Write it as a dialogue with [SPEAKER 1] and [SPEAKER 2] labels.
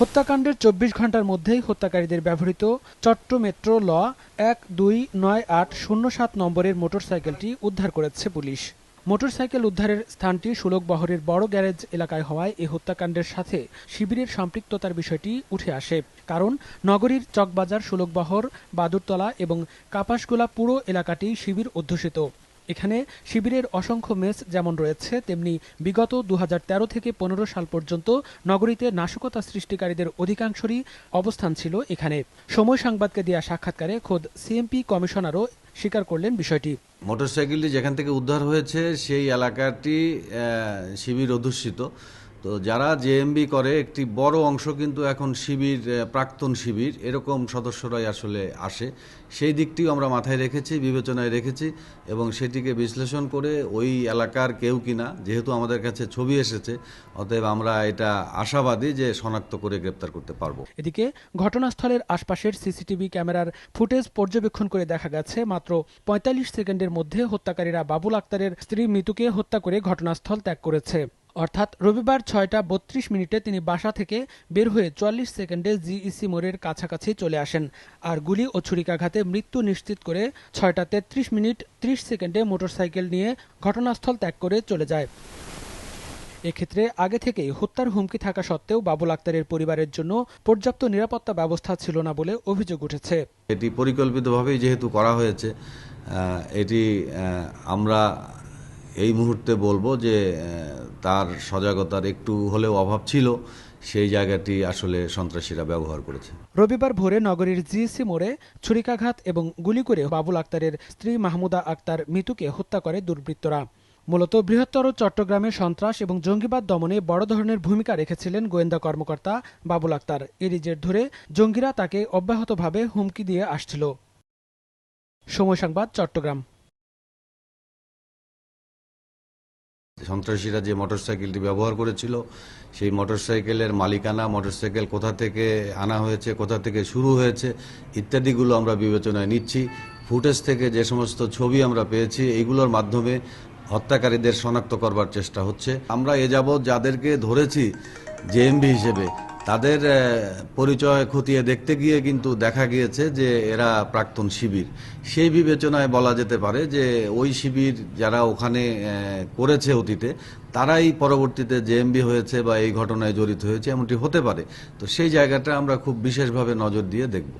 [SPEAKER 1] হত্যাকাণ্ডের চব্বিশ ঘণ্টার মধ্যেই হত্যাকারীদের ব্যবহৃত চট্ট মেট্রো ল এক দুই নয় আট শূন্য সাত নম্বরের মোটরসাইকেলটি উদ্ধার করেছে পুলিশ। মোটরসাইকেল উদ্ধারের স্থানটি সুলকবহরের বড় গ্যারেজ এলাকায় হওয়ায় এই হত্যাকাণ্ডের সাথে শিবিরের সম্পৃক্ততার বিষয়টি উঠে আসে। কারণ নগরীর চকবাজার সুলকবহর বাদুরতলা এবং কাপাসগোলা পুরো এলাকাটি শিবির অধ্যুষিত। এখানে শিবিরের অসংখ্য মেস যেমন রয়েছে, তেমনি বিগত দু হাজার তেরো থেকে পনেরো সাল পর্যন্ত নগরীতে নাশকতা সৃষ্টিকারীদের অধিকাংশরই অবস্থান ছিল এখানে। সময় সংবাদকে দেওয়া সাক্ষাৎকারে খোদ সিএমপি কমিশনারও স্বীকার করলেন বিষয়টি।
[SPEAKER 2] মোটরসাইকেলটি যেখান থেকে উদ্ধার হয়েছে, সেই এলাকাটি শিবির অধ্যুষিত। তো যারা জেএমবি করে, একটি বড় অংশ কিন্তু এখন শিবির প্রাক্তন শিবির, এরকম সদস্যরাই আসলে আসে। সেই দিকটিও আমরা মাথায় রেখেছি, বিবেচনায় রেখেছি এবং সেটিকে বিশ্লেষণ করে ওই এলাকার কেউ কিনা, যেহেতু আমাদের কাছে ছবি এসেছে, অতএব আমরা এটা আশাবাদী যে শনাক্ত করে গ্রেপ্তার করতে পারব।
[SPEAKER 1] এদিকে ঘটনাস্থলের আশপাশের সিসিটিভি ক্যামেরার ফুটেজ পর্যবেক্ষণ করে দেখা গেছে, মাত্র পঁয়তাল্লিশ সেকেন্ডের মধ্যে হত্যাকারীরা বাবুল আক্তারের স্ত্রী মিতুকে হত্যা করে ঘটনাস্থল ত্যাগ করেছে। অর্থাৎ রবিবার ছয়টা বত্রিশ মিনিটে তিনি বাসা থেকে বের হয়ে চুয়াল্লিশ সেকেন্ডে জিইসি মোড়ের কাছাকাছি চলে আসেন। আর গুলি ও ছুরিকাঘাতে মৃত্যু নিশ্চিত করে ছয়টা তেত্রিশ মিনিট ত্রিশ সেকেন্ডে মোটরসাইকেল নিয়ে ঘটনাস্থল ত্যাগ করে চলে যায়। এক্ষেত্রে আগে থেকেই হত্যার হুমকি থাকা সত্ত্বেও বাবুল আক্তারের পরিবারের জন্য পর্যাপ্ত নিরাপত্তা ব্যবস্থা ছিল না বলে অভিযোগ উঠেছে।
[SPEAKER 2] এটি পরিকল্পিতভাবেই যেহেতু করা হয়েছে এটি আমরা এই মুহূর্তে বলব যে তার সজাগতার একটু হলেও অভাব ছিল, সেই জায়গাটি আসলে সন্ত্রাসীরা ব্যবহার করেছে।
[SPEAKER 1] রবিবার ভোরে নগরীর জিএসি মোড়ে ছুরিকাঘাত এবং গুলি করে বাবুল আক্তারের স্ত্রী মাহমুদা আক্তার মিতুকে হত্যা করে দুর্বৃত্তরা। মূলত বৃহত্তর চট্টগ্রামে সন্ত্রাস এবং জঙ্গিবাদ দমনে বড় ধরনের ভূমিকা রেখেছিলেন গোয়েন্দা কর্মকর্তা বাবুল আক্তার। এরই জের ধরে জঙ্গিরা তাকে অব্যাহতভাবে হুমকি দিয়ে আসছিল। সময় সংবাদ, চট্টগ্রাম।
[SPEAKER 2] সন্ত্রাসীরা যে মোটরসাইকেলটি ব্যবহার করেছিল, সেই মোটরসাইকেলের মালিকানা, মোটরসাইকেল কোথা থেকে আনা হয়েছে, কোথা থেকে শুরু হয়েছে, ইত্যাদিগুলো আমরা বিবেচনায় নিচ্ছি। ফুটেজ থেকে যে সমস্ত ছবি আমরা পেয়েছি, এইগুলোর মাধ্যমে হত্যাকারীদের শনাক্ত করবার চেষ্টা হচ্ছে। আমরা এ যাবৎ যাদেরকে ধরেছি, জেএমবি হিসেবে তাদের পরিচয় খতিয়ে দেখতে গিয়ে কিন্তু দেখা গিয়েছে যে এরা প্রাক্তন শিবির। সেই বিবেচনায় বলা যেতে পারে যে ওই শিবির যারা ওখানে করেছে অতীতে, তারাই পরবর্তীতে জেএমবি হয়েছে বা এই ঘটনায় জড়িত হয়েছে, এমনটি হতে পারে। তো সেই জায়গাটা আমরা খুব বিশেষভাবে নজর দিয়ে দেখব।